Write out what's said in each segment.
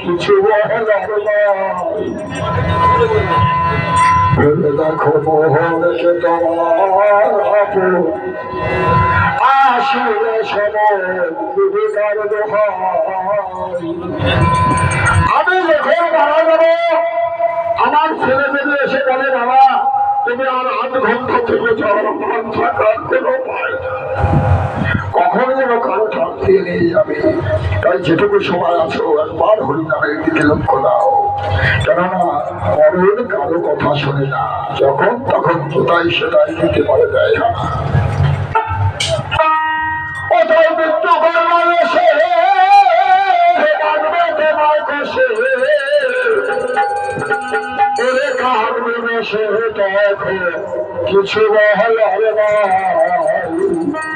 কিছু দেখো আমি যখন মারা যাব, আমার ছেলে মেয়ে এসে বলে, বাবা, তুমি আর আধ ঘণ্টা থেকে যাও মান থাকার কোনো। কখন যেন ঠাক দিয়ে নিয়ে যাবে। তাই যেটুকু সময় আছো, একবার হরি হরিনামের দিকে লক্ষ্য দাও কেননা মরণ কারও কথা শোনে না। যখন তখন কোথায় সেটাই দিতে পারে দেয় না। কিছু বহলার নাই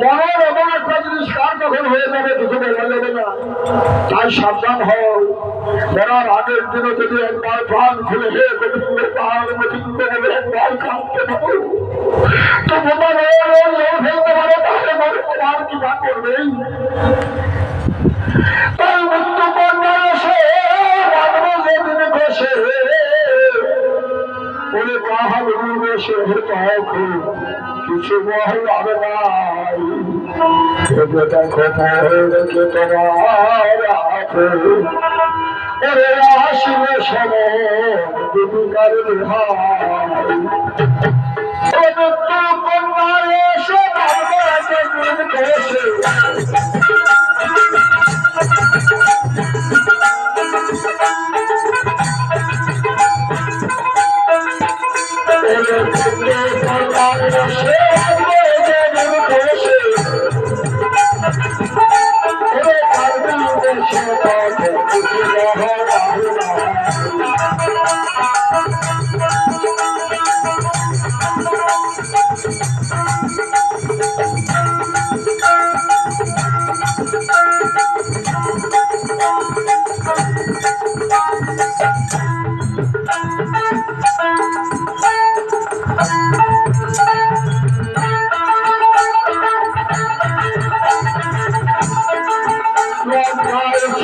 মনের এমন একটা জিনিস কার কখন হয়ে যাবে কিছু বলা যাবে না। তাই সাবধান হও। মরার আগের দিনে যদি একবার প্রাণ খুলে হে গোবিন্দ পাহাড় গোবিন্দ বলে একবার কাঁদতে পারো তো তোমার ফেলতে পারো তাহলে মনে তোমার কি বা করবেই তাই মৃত্যু কন্যা এসে রাখবে যেদিনে বসে কাহার উন্মেষে তখন কিছু মহল হবে নাই দেখো মহলকে তোমার ওরে আসিলে সময় জীবিকার বিহার কন্যা এসে ভাববে যেদিন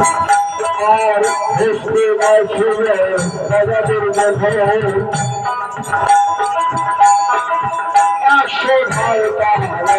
আর ভেসতে গাইছিল রাজাদের মধ্যে একশো ভাই হবে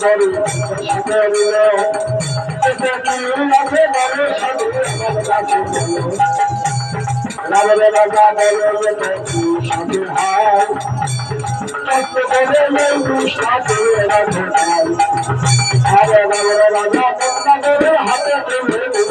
করে দিল এতে কি আছে বলে কাছে রাবণে রাজা বলে সাথে হায় কষ্ট করে নেই সাথে রাখে আরে রাবণে রাজা রক্ষা করে হাতে তুলে দিল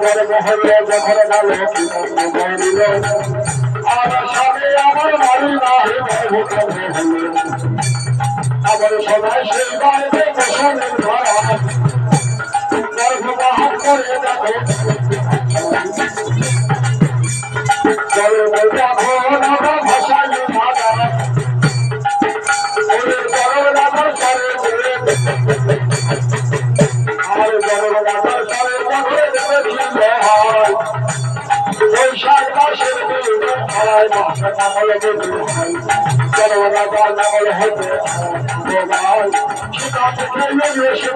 ঘরে মহলে যখন গেল দিল আর সবে আমার বাড়ি না আবার সবাই সেই বাড়িতে বসনের ঘর গর্ভবাহন করে দেখো হতে গোপাল সেটা থেকে নিয়ে এসে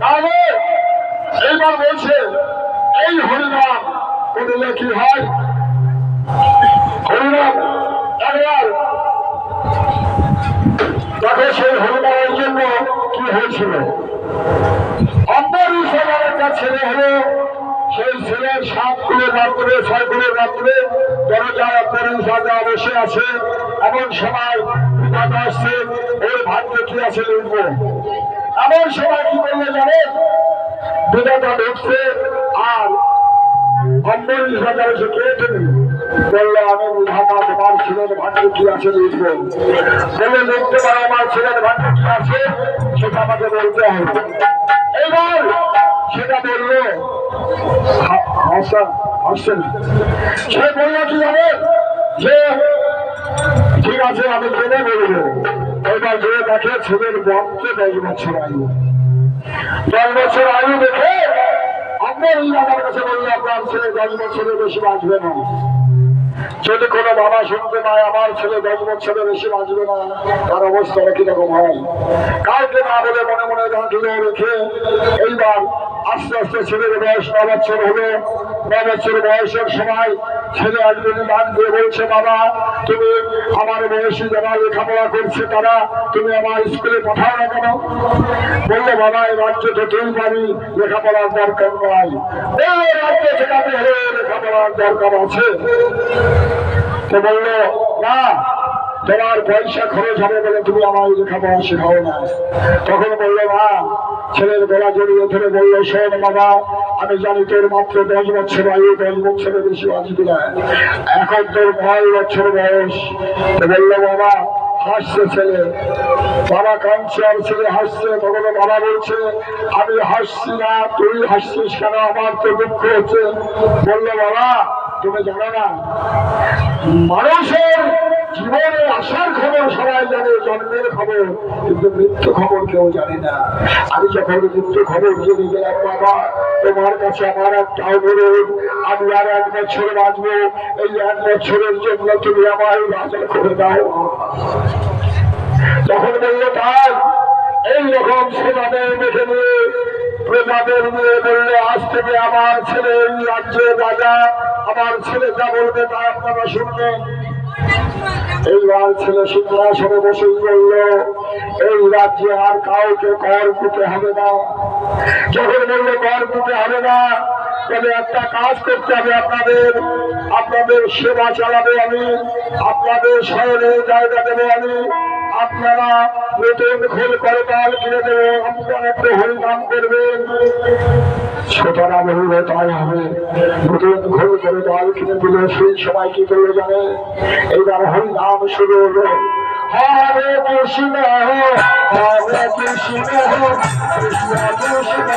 তার এইবার বলছে এই হরিনাম করলে কি হয় হরিনাম সেই হরিনামের জন্য কি হয়েছিল? অম্বরীশ আমার একটা ছেলে হলো সেই ছেলের সাত কুলে রাত্রে ছয় কুলে রাত্রে দরজায় অম্বরীশ রাজা বসে আছে। এমন সময় বিপদ আসছে ওর ভাগ্যে কি আছে লিখব? এমন সময় কি করলে জানেন? বিধাতা ঢুকছে আর অম্বরীশ রাজা এসে কেটে নিল বলল আমি তোমার ছেলের ভাগ্যে কি আছে বলে লিখতে পারো আমার ছেলের ভাগ্যে কি সেটা যে, ঠিক আছে, আমি জেনে বলব। এবার যে দেখে ছেলের বন্ধে দশ বছর আয়ু। দশ বছর আয়ু দেখে এই আমার কাছে বললে, আপনার ছেলে দশ বছরের বেশি বাঁচবে না। যদি কোনো বাবা শুনতে পায়, আমার ছেলে দশ বছরের বেশি বাঁচবে না, তার অবস্থা একই রকম হয়। কাউকে না বলে মনে মনে রাখলে রেখে এইবার আস্তে আস্তে ছেলের বয়স ন বছর হলো। ন বছর বয়সের সময় ছেলে একদিন ডাক দিয়ে বলছে, বাবা, তুমি আমার বয়সী যারা লেখাপড়া করছে তারা, তুমি আমার স্কুলে পাঠাও না কেন? বলল, বাবা, এই রাজ্যে তো তুই পাবি লেখাপড়ার দরকার নয় রাজ্যে হলে লেখাপড়ার দরকার আছে। তো বলল, না তোমার পয়সা খরচ হবে বলে তুমি আমার এই লেখাপড়া শেখাও না। তখন বলল, মা, ছেলের গলা জড়িয়ে ধরে বলল, শোন বাবা, আমি জানি তোর মাত্র দশ বছর আয়ু, দশ বছরের বেশি বাঁচবি না এখন তোর নয় বছর বয়স? বলল, বাবা, হাসছে ছেলে। বাবা কাঁদছে আর ছেলে হাসছে। তখন বাবা বলছে, আমি হাসছি না, তুই হাসছিস কেন? আমার তো দুঃখ হচ্ছে। বলল, বাবা তুমি জানো না, মানুষের জীবনে আসার খবর সবাই জানে, জন্মের খবর, কিন্তু মৃত্যু খবর কেউ জানে না। আমি যখন মৃত্যু খবর জেনে গেলাম বাবা, তোমার কাছে আমার একটা অনুরোধ আমি আর এক বছর বাঁচবো, এই এক বছরের জন্য তুমি আমায় রাজা করে দাও। তখন বলল, তাই, এই রকম সেবাদের দেখে নিয়ে প্রজাদের নিয়ে বললে, আজ থেকে আমার ছেলে এই রাজ্যের রাজা। আমার ছেলে যা বলবে তা আপনারা শুনবেন। এইবার ছেলে সিংহাসনে বসেই বলল, এই রাজ্যে আর কাউকে কর দিতে হবে না। যখন বলল, কর দিতে হবে না, তবে একটা কাজ করতে হবে আপনাদের। আপনাদের সেবা চালাবে আমি, আপনাদের শহরে জায়গা দেবো আমি। আপনারা নতুন খোল করতাল কিনে দেবে, আপনারা একটু নাম করবেন ছোটরা বলবে তাই হবে, নতুন ঘর করে দল কিনে দিল সেই সময় কি করল জানে? এইবার হরি নাম শুরু হলো হরে কৃষ্ণ হরে কৃষ্ণ কৃষ্ণ কৃষ্ণ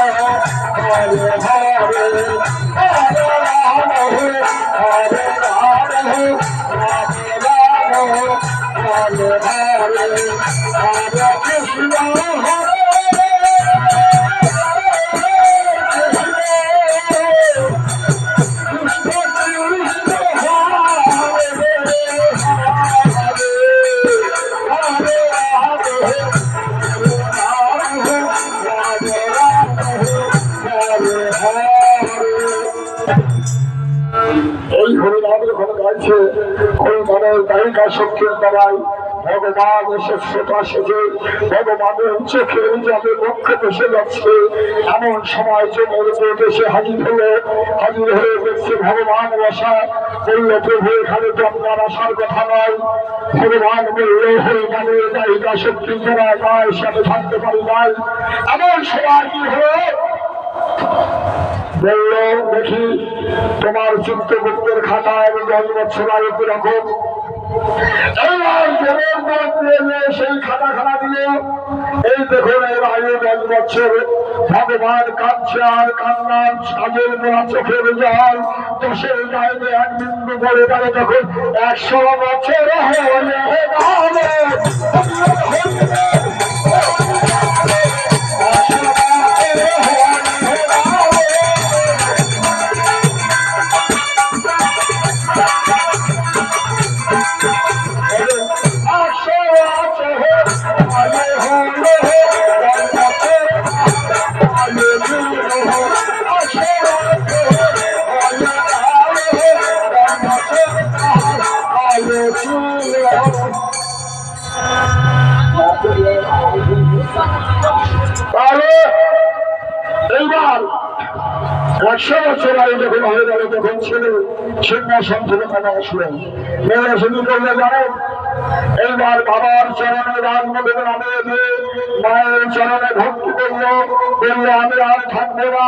এই হরিনাম যখন গাইছে হরিনামের গায়িকা শক্তির দ্বারাই ভগবান এসে শ্রোতা সেজে, ভগবানের চোখে যাবে, লক্ষ্য বসে যাচ্ছে। এমন সময় যে মরুদেব এসে হাজির হলো। হাজির হয়ে দেখছে ভগবান বসা। বলল, প্রভু, এখানে তো আসার কথা নয়। ভগবান বলল হরিনামের গায়িকা শক্তির দ্বারা গায়ের সাথে থাকতে পারি নাই। এমন সময় কি হলো? বলল, দেখি, তোমার চিত্তগুপ্তের খাতায় আমি দশ বছর আগে কীরকম এইবার জনের সেই খাতা খানা দিল। এই দেখুন এর আগে দশ বছর ভগবান কাঁদছে আর কান্নার সাজের মোড়া চোখের জল দশের গায়ে এক বিন্দু পড়ে গেল তখন একশো বছর হলে সিংহাসন থেকে নেমে আসলেন। এসে কি করলে এইবার বাবার চরণে রাজনবীর নামে দিয়ে মায়ের চরণে ভক্তি করল। বলল, আমি আর থাকব না।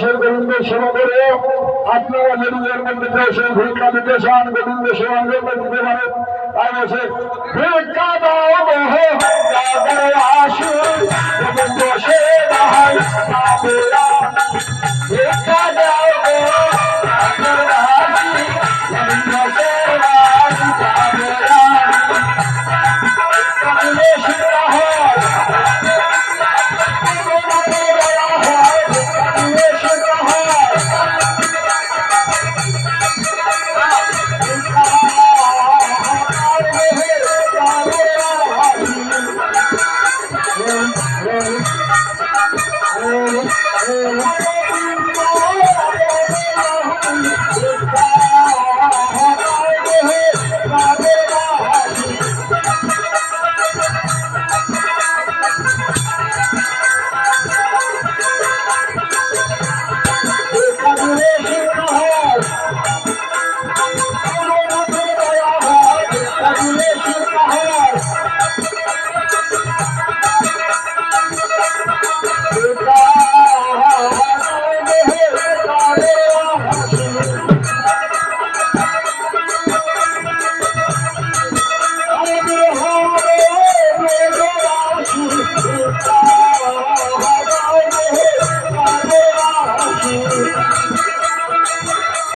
দেশের গোবিন্দ সেবা করে আপনারা নিজেদের মধ্যে দেশের ভূমিকা নিতে চান গোবিন্দ সেবা নিতে দিতে পারেন তাই বলছে আসুন